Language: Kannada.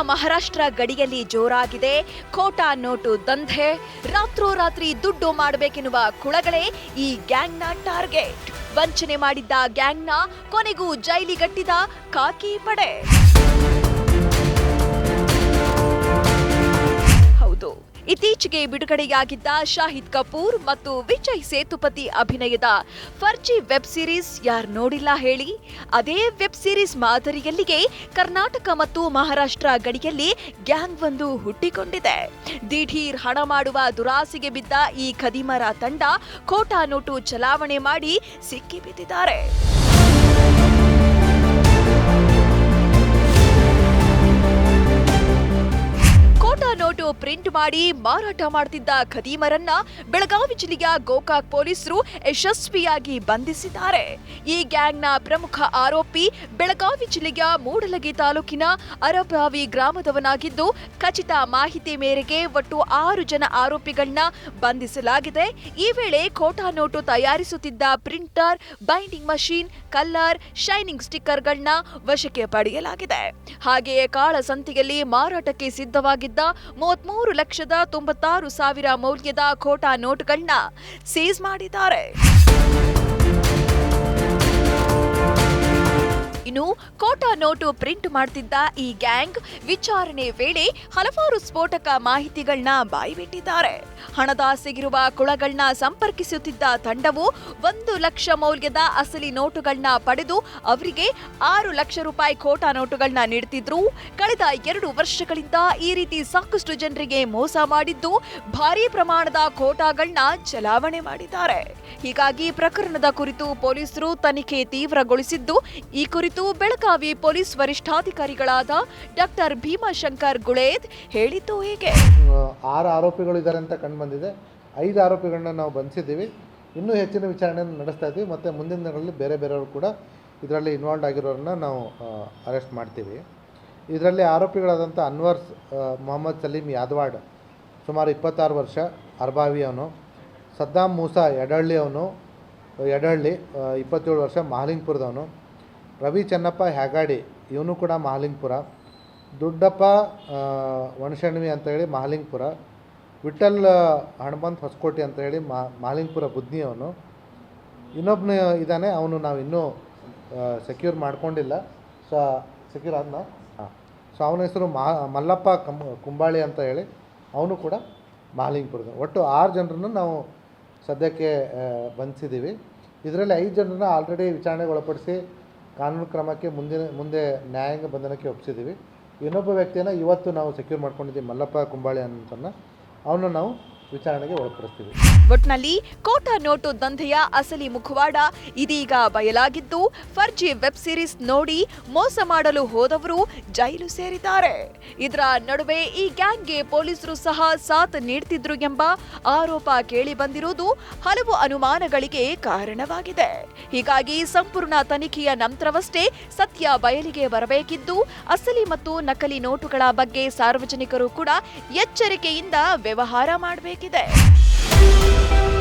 ಮಹಾರಾಷ್ಟ್ರ ಗಡಿಯಲ್ಲಿ ಜೋರಾಗಿದೆ. ಖೋಟಾ ನೋಟು ದಂಧೆ. ರಾತ್ರೋರಾತ್ರಿ ದುಡ್ಡು ಮಾಡಬೇಕೆನ್ನುವ ಕುಳಗಳೇ ಈ ಗ್ಯಾಂಗ್ನ ಟಾರ್ಗೆಟ್. ವಂಚನೆ ಮಾಡಿದ್ದ ಗ್ಯಾಂಗ್ನ ಕೊನೆಗೂ ಜೈಲಿಗಟ್ಟಿದ ಕಾಕಿ ಪಡೆ. ಇತ್ತೀಚೆಗೆ ಬಿಡುಗಡೆಯಾಗಿದ್ದ ಶಾಹಿದ್ ಕಪೂರ್ ಮತ್ತು ವಿಜಯ್ ಸೇತುಪತಿ ಅಭಿನಯದ ಫರ್ಜಿ ವೆಬ್ ಸೀರೀಸ್ ಯಾರು ನೋಡಿಲ್ಲ ಹೇಳಿ. ಅದೇ ವೆಬ್ ಸೀರೀಸ್ ಮಾದರಿಯಲ್ಲಿಗೆ ಕರ್ನಾಟಕ ಮತ್ತು ಮಹಾರಾಷ್ಟ್ರ ಗಡಿಯಲ್ಲಿ ಗ್ಯಾಂಗ್ ಒಂದು ಹುಟ್ಟಿಕೊಂಡಿದೆ. ದಿಢೀರ್ ಹಣ ಮಾಡುವ ದುರಾಸೆಗೆ ಬಿದ್ದ ಈ ಖದೀಮರ ತಂಡ ಖೋಟಾ ನೋಟು ಚಲಾವಣೆ ಮಾಡಿ ಸಿಕ್ಕಿಬಿದ್ದಿದ್ದಾರೆ ಮಾಡಿ ಮಾರಾಟ ಮಾಡುತ್ತಿದ್ದ ಖದೀಮರನ್ನ ಬೆಳಗಾವಿ ಜಿಲ್ಲೆಯ ಗೋಕಾಕ್ ಪೊಲೀಸರು ಯಶಸ್ವಿಯಾಗಿ ಬಂಧಿಸಿದ್ದಾರೆ. ಈ ಗ್ಯಾಂಗ್ನ ಪ್ರಮುಖ ಆರೋಪಿ ಬೆಳಗಾವಿ ಜಿಲ್ಲೆಯ ಮೂಡಲಗಿ ತಾಲೂಕಿನ ಅರಬಾವಿ ಗ್ರಾಮದವನಾಗಿದ್ದು, ಖಚಿತ ಮಾಹಿತಿ ಮೇರೆಗೆ ಒಟ್ಟು ಆರು ಜನ ಆರೋಪಿಗಳನ್ನ ಬಂಧಿಸಲಾಗಿದೆ. ಈ ವೇಳೆ ಖೋಟಾ ನೋಟು ತಯಾರಿಸುತ್ತಿದ್ದ printer, binding machine, colour, shining ಸ್ಟಿಕ್ಕರ್ಗಳನ್ನ ವಶಕ್ಕೆ ಪಡೆಯಲಾಗಿದೆ. ಹಾಗೆಯೇ ಕಾಳಸಂತೆಯಲ್ಲಿ ಮಾರಾಟಕ್ಕೆ ಸಿದ್ಧವಾಗಿದ್ದ ಮೂವತ್ಮೂರು ಲಕ್ಷದ ತೊಂಬತ್ತಾರು ಸಾವಿರ ಮೌಲ್ಯದ ಖೋಟಾ ನೋಟ್ಗಳನ್ನ ಸೀಸ್ ಮಾಡಿದ್ದಾರೆ. ಇನ್ನು ಕೋಟಾ ನೋಟು ಪ್ರಿಂಟ್ ಮಾಡ್ತಿದ್ದ ಈ ಗ್ಯಾಂಗ್ ವಿಚಾರಣೆ ವೇಳೆ ಹಲವಾರು ಸ್ಫೋಟಕ ಮಾಹಿತಿಗಳನ್ನ ಬಾಯಿಬಿಟ್ಟಿದ್ದಾರೆ. ಹಣದಾಸೆಗಿರುವ ಕುಳಗಳನ್ನ ಸಂಪರ್ಕಿಸುತ್ತಿದ್ದ ತಂಡವು ಒಂದು ಲಕ್ಷ ಮೌಲ್ಯದ ಅಸಲಿ ನೋಟುಗಳನ್ನ ಪಡೆದು ಅವರಿಗೆ ಆರು ಲಕ್ಷ ರೂಪಾಯಿ ಕೋಟಾ ನೋಟುಗಳನ್ನ ನೀಡುತ್ತಿದ್ರು ಕಳೆದ ಎರಡು ವರ್ಷಗಳಿಂದ ಈ ರೀತಿ ಸಾಕಷ್ಟು ಜನರಿಗೆ ಮೋಸ ಮಾಡಿದ್ದು ಭಾರೀ ಪ್ರಮಾಣದ ಕೋಟಾಗಳನ್ನ ಚಲಾವಣೆ ಮಾಡಿದ್ದಾರೆ. ಹೀಗಾಗಿ ಪ್ರಕರಣದ ಕುರಿತು ಪೊಲೀಸರು ತನಿಖೆ ತೀವ್ರಗೊಳಿಸಿದ್ದು, ಈ ಕುರಿತು ಬೆಳಗಾವಿ ಪೊಲೀಸ್ ವರಿಷ್ಠಾಧಿಕಾರಿಗಳಾದ ಡಾಕ್ಟರ್ ಭೀಮಾಶಂಕರ್ ಗುಳೇದ್ ಹೇಳಿದ್ದು ಹೀಗೆ? ಆರು ಆರೋಪಿಗಳು ಇದ್ದಾರೆ ಅಂತ ಕಂಡು ಬಂದಿದೆ. ಐದು ಆರೋಪಿಗಳನ್ನ ನಾವು ಬಂಧಿಸಿದ್ದೀವಿ. ಇನ್ನೂ ಹೆಚ್ಚಿನ ವಿಚಾರಣೆಯನ್ನು ನಡೆಸ್ತಾ ಇದ್ದೀವಿ. ಮತ್ತು ಮುಂದಿನ ದಿನಗಳಲ್ಲಿ ಬೇರೆ ಬೇರೆಯವರು ಕೂಡ ಇದರಲ್ಲಿ ಇನ್ವಾಲ್ವ್ ಆಗಿರೋರನ್ನ ನಾವು ಅರೆಸ್ಟ್ ಮಾಡ್ತೀವಿ. ಇದರಲ್ಲಿ ಆರೋಪಿಗಳಾದಂಥ ಅನ್ವರ್ ಮೊಹಮ್ಮದ್ ಸಲೀಂ ಯಾದವಾಡ್, ಸುಮಾರು ಇಪ್ಪತ್ತಾರು ವರ್ಷ, ಅರ್ಬಾವಿ ಅವನು ಸದ್ದಾಂ ಮೂಸಾ ಯಡಹಳ್ಳಿ ಅವನು, ಯಡಹಳ್ಳಿ ಇಪ್ಪತ್ತೇಳು ವರ್ಷ ಮಹಾಲಿಂಗ್ಪುರದವನು ರವಿ ಚೆನ್ನಪ್ಪ ಹ್ಯಾಗಾಡಿ ಇವನು ಕೂಡ ಮಹಾಲಿಂಗಪುರ. ದುಡ್ಡಪ್ಪ ಆ, ಅಂತ ಹೇಳಿ ಮಹಾಲಿಂಗಪುರ. ವಿಠಲ್ ಹಣಮಂತ್ ಹೊಸಕೋಟೆ ಅಂತ ಹೇಳಿ ಮಹಾಲಿಂಗಪುರ ಬುದ್ನಿ ಅವನು. ಇನ್ನೊಬ್ಬನು ಇದ್ದಾನೆ ಅವನು ನಾವು ಇನ್ನೂ ಸೆಕ್ಯೂರ್ ಮಾಡ್ಕೊಂಡಿಲ್ಲ. ಸೊ ಸೆಕ್ಯೂರ್ ಆದ್ನ? ಹಾಂ. ಸೊ ಅವನ ಹೆಸರು ಮಹಾ ಮಲ್ಲಪ್ಪ ಕಂ ಕುಂಬಾಳಿ ಅಂತ ಹೇಳಿ ಅವನು ಕೂಡ ಮಹಾಲಿಂಗ್ಪುರದ. ಒಟ್ಟು ಆರು ಜನರನ್ನು ನಾವು ಸದ್ಯಕ್ಕೆ ಬಂಧಿಸಿದ್ದೀವಿ ಇದರಲ್ಲಿ ಐದು ಜನರನ್ನ ಆಲ್ರೆಡಿ ವಿಚಾರಣೆಗೆ ಒಳಪಡಿಸಿ ಕಾನೂನು ಕ್ರಮಕ್ಕೆ ಮುಂದಿನ, ಮುಂದೆ ನ್ಯಾಯಾಂಗ ಬಂಧನಕ್ಕೆ ಒಪ್ಪಿಸಿದ್ದೀವಿ. ಇನ್ನೊಬ್ಬ ವ್ಯಕ್ತಿಯನ್ನು ಇವತ್ತು ನಾವು ಸೆಕ್ಯೂರ್ ಮಾಡ್ಕೊಂಡಿದ್ದೀವಿ, ಮಲ್ಲಪ್ಪ ಕುಂಬಾಳೆ ಅಂತನ್ನ ಅವನ್ನ ನಾವು ವಿಚಾರಣೆಗೆ ಒಳಪಡಿಸ್ತೀವಿ. ಒಟ್ನಲ್ಲಿ ಕೋಟಾ ನೋಟು ದಂಧೆಯ ಅಸಲಿ ಮುಖವಾಡ ಇದೀಗ ಬಯಲಾಗಿದ್ದು, ಫರ್ಜಿ ವೆಬ್ ಸಿರೀಸ್ ನೋಡಿ ಮೋಸ ಮಾಡಲು ಹೋದವರು ಜೈಲು ಸೇರಿದ್ದಾರೆ. ಇದರ ನಡುವೆ ಈ ಗ್ಯಾಂಗ್ಗೆ ಪೊಲೀಸರು ಸಹ ಸಾಥ್ ನೀಡ್ತಿದ್ರು ಎಂಬ ಆರೋಪ ಕೇಳಿ ಬಂದಿರುವುದು ಹಲವು ಅನುಮಾನಗಳಿಗೆ ಕಾರಣವಾಗಿದೆ. ಹೀಗಾಗಿ ಸಂಪೂರ್ಣ ತನಿಖೆಯ ನಂತರವಷ್ಟೇ ಸತ್ಯ ಬಯಲಿಗೆ ಬರಬೇಕಿದ್ದು, ಅಸಲಿ ಮತ್ತು ನಕಲಿ ನೋಟುಗಳ ಬಗ್ಗೆ ಸಾರ್ವಜನಿಕರು ಕೂಡ ಎಚ್ಚರಿಕೆಯಿಂದ ವ್ಯವಹಾರ que 10.